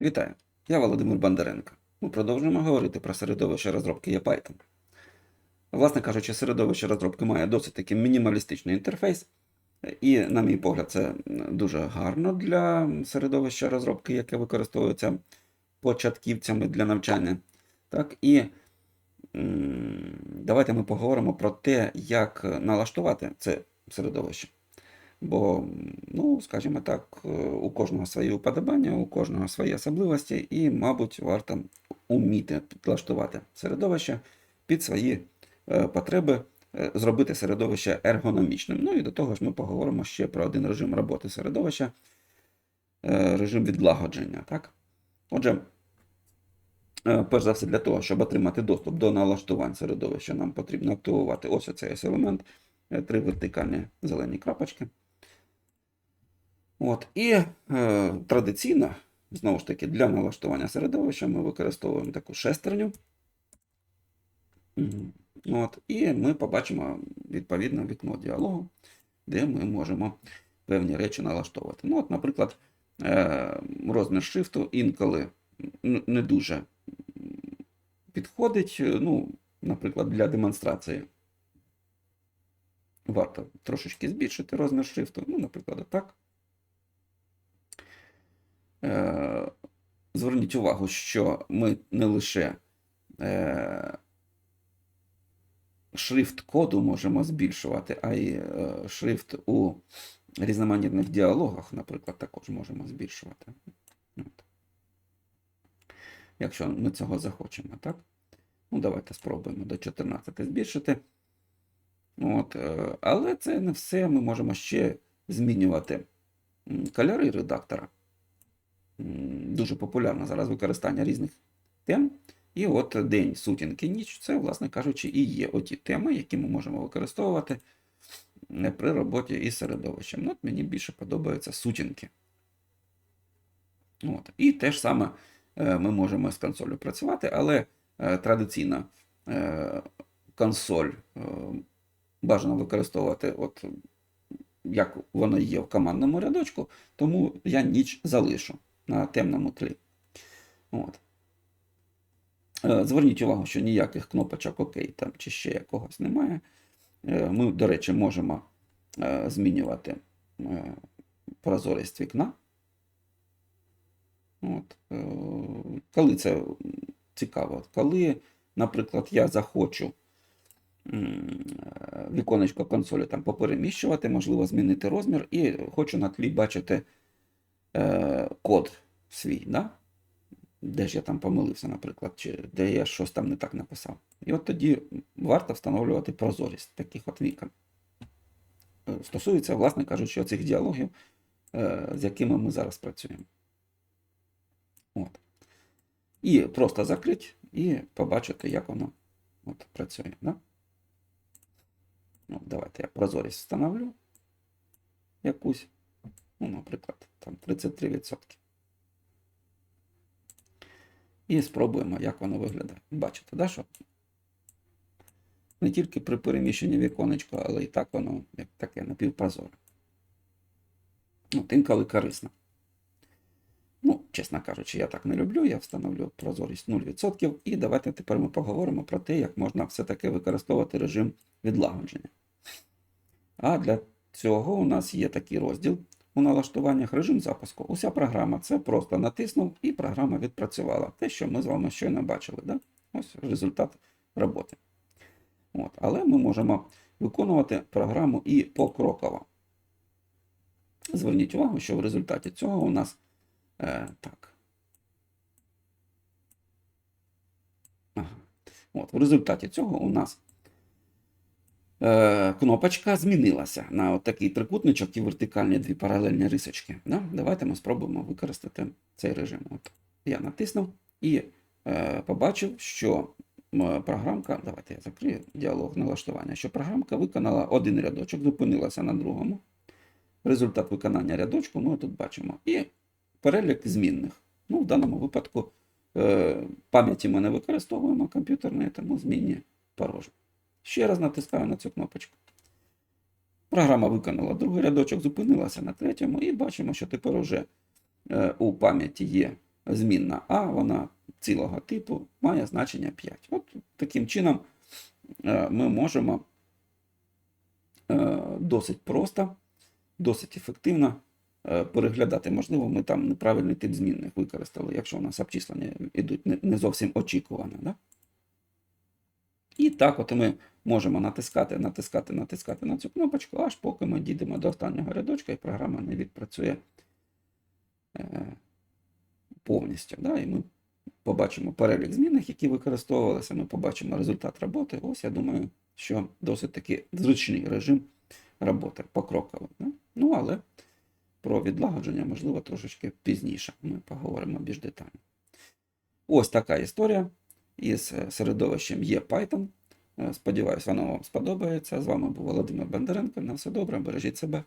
Вітаю, я Володимир Бондаренко. Ми продовжуємо говорити про середовище розробки ePython. Власне кажучи, середовище розробки має досить таки мінімалістичний інтерфейс, і, на мій погляд, це дуже гарно для середовища розробки, яке використовується початківцями для навчання. Так, і давайте ми поговоримо про те, як налаштувати це середовище. Бо, ну, скажімо так, е, у кожного свої уподобання, у кожного свої особливості, і, мабуть, варто уміти підлаштувати середовище під свої е, потреби, е, зробити середовище ергономічним. Ну і до того ж ми поговоримо ще про один режим роботи середовища, режим відлагодження. Так? Отже, перш за все, для того, щоб отримати доступ до налаштувань середовища, нам потрібно активувати ось оцей елемент, три вертикальні зелені крапочки. От. І е, традиційно, знову ж таки, для налаштування середовища ми використовуємо таку шестерню. От. І ми побачимо відповідно вікно діалогу, де ми можемо певні речі налаштовувати. Ну, от, наприклад, е, розмір шрифту інколи не дуже підходить. Ну, наприклад, для демонстрації варто трошечки збільшити розмір шрифту. Ну, наприклад, так. Е, Зверніть увагу, що ми не лише е, шрифт коду можемо збільшувати, а й е, шрифт у різноманітних діалогах, наприклад, також можемо збільшувати. От. Якщо ми цього захочемо, так? Ну, давайте спробуємо до 14 збільшити. От, але це не все. Ми можемо ще змінювати кольори редактора. Дуже популярне зараз використання різних тем. І от день, сутінки, ніч це, власне кажучи, і є оті теми, які ми можемо використовувати при роботі із середовищем. Ну, от мені більше подобаються сутінки. От. І те ж саме е, ми можемо з консолью працювати, але е, традиційно е, консоль бажано використовувати, от, як воно є в командному рядочку, тому я ніч залишу на темному тлі. От. Е, Зверніть увагу, що ніяких кнопочок ОК там чи ще якогось немає. Е, Ми, до речі, можемо е, змінювати прозорість вікна. От. Коли це цікаво, коли, наприклад, я захочу віконечко консолі там попереміщувати, можливо, змінити розмір, і хочу на тлі бачити е, код свій, да? де ж я там помилився, наприклад, чи де я щось там не так написав. І от тоді варто встановлювати прозорість таких от вікон. Е, Стосується, власне кажучи, оцих діалогів, е, з якими ми зараз працюємо. От. І просто закрити і побачити, як воно от, працює. Да? Ну, давайте я прозорість встановлю якусь. Ну, наприклад, там 33%. І спробуємо, як воно виглядає. Бачите, да, що не тільки при переміщенні віконечка, але і так воно як таке напівпрозоре. От, інколи корисно. Ну, чесно кажучи, я так не люблю, я встановлю прозорість 0%. І давайте тепер ми поговоримо про те, як можна все-таки використовувати режим відлагодження. А для цього у нас є такий розділ у налаштуваннях режим запуску. Уся програма це просто натиснув і програма відпрацювала. Те, що ми з вами щойно бачили. Да? Ось результат роботи. От. Але ми можемо виконувати програму і покроково. Зверніть увагу, що в результаті цього у нас е, так. Ага. От, в результаті цього у нас кнопочка змінилася на такий трикутничок і вертикальні дві паралельні рисочки. Да? Давайте ми спробуємо використати цей режим. От. Я натиснув і е, побачив, що програмка, давайте я закрию діалог налаштування, що програмка виконала один рядочок, зупинилася на другому. Результат виконання рядочку ми тут бачимо. І перелік змінних. Ну, в даному випадку е, пам'яті ми не використовуємо комп'ютерної, тому змінні порожні. Ще раз натискаю на цю кнопочку. Програма виконала другий рядочок, зупинилася на третьому, і бачимо, що тепер уже е, у пам'яті є змінна А, вона цілого типу має значення 5. От таким чином е, ми можемо е, досить просто, досить ефективно переглядати. Можливо, ми там неправильний тип змінних використали, якщо у нас обчислення йдуть не- не зовсім очікувано. Да? І так от ми можемо натискати, натискати, натискати на цю кнопочку, аж поки ми дійдемо до останнього рядочка, і програма не відпрацює е, повністю. Да? І ми побачимо перелік змінних, які використовувалися, ми побачимо результат роботи. Ось я думаю, що досить таки зручний режим роботи покроково. Да? Ну, але про відлагодження, можливо, трошечки пізніше. Ми поговоримо більш детально. Ось така історія із середовищем є Python. Е, Сподіваюсь, воно вам сподобається. З вами був Володимир Бондаренко. На все добре, бережіть себе.